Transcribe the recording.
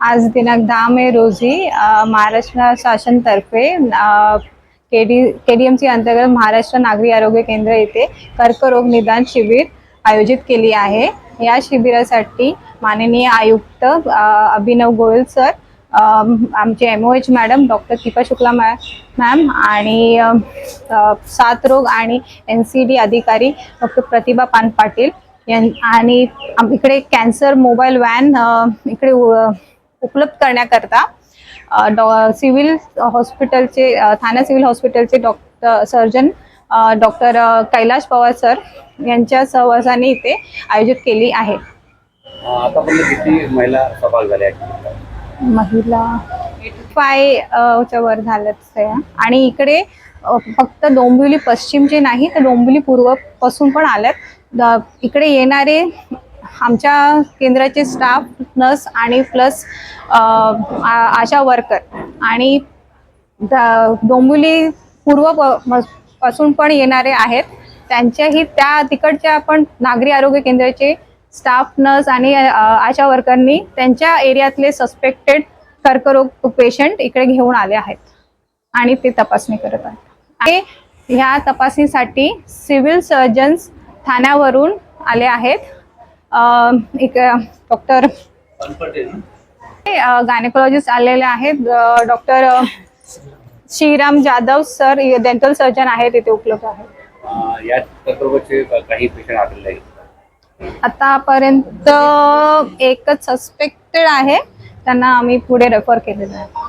आज दिनांक दहा मे रोजी Maharashtra शासनतर्फे K D K D M C अंतर्गत महाराष्ट्र नागरी आरोग्य केंद्र येथे कर्करोग निदान शिबिर आयोजित केली आहे. या शिबिरासाठी माननीय आयुक्त अभिनव गोयल सर आमचे M O H madam doctor Deepa Shukla ma ma'am आणि सात रोग आणि एन सी डी अधिकारी डॉक्टर प्रतिभा पान पाटील यां आणि इकडे कॅन्सर मोबाईल व्हॅन इकडे उपलब्ध करण्याकरता डॉ सिव्हिल हॉस्पिटलचे ठाणे सिव्हिल हॉस्पिटलचे doctor surgeon doctor Kailash Pawar sir यांच्या सहवासाने इथे आयोजित केली आहे. अं, आतापर्यंत किती महिला सहभाग झाल्या? आहेत महिला फाय च्या वर झाल्याच आहे आणि इकडे फक्त डोंबिवली पश्चिमचे नाही तर डोंबिवली पूर्वपासून पण आल्यात. इकडे येणारे आमच्या केंद्राचे स्टाफ नर्स आणि प्लस आशा वर्कर आणि द- डोंबिवली पूर्वपासून पण येणारे आहेत. त्यांच्याही त्या तिकडच्या पण नागरी आरोग्य केंद्राचे स्टाफ नर्स आणि आशा वर्करनी त्यांच्या एरियातले सस्पेक्टेड कर्करोग पेशंट इकडे घेऊन आले आहेत आणि ते तपासणी करत आहेत. आणि ह्या तपासणीसाठी सिव्हिल सर्जन्स ठाण्यावरून आले आहेत. एक डॉक्टर गायनेकोलॉजिस्ट आलेले आहेत. Doctor Shriram Jadhav sir dental surgeon आहेत इथे उपलब्ध आहेत. अं, या कर्करोगाचे काही पेशंट आढळले आहेत आतापर्यंत एकच सस्पेक्टेड आहे. त्यांना आम्ही पुढे रेफर केलेलं आहे.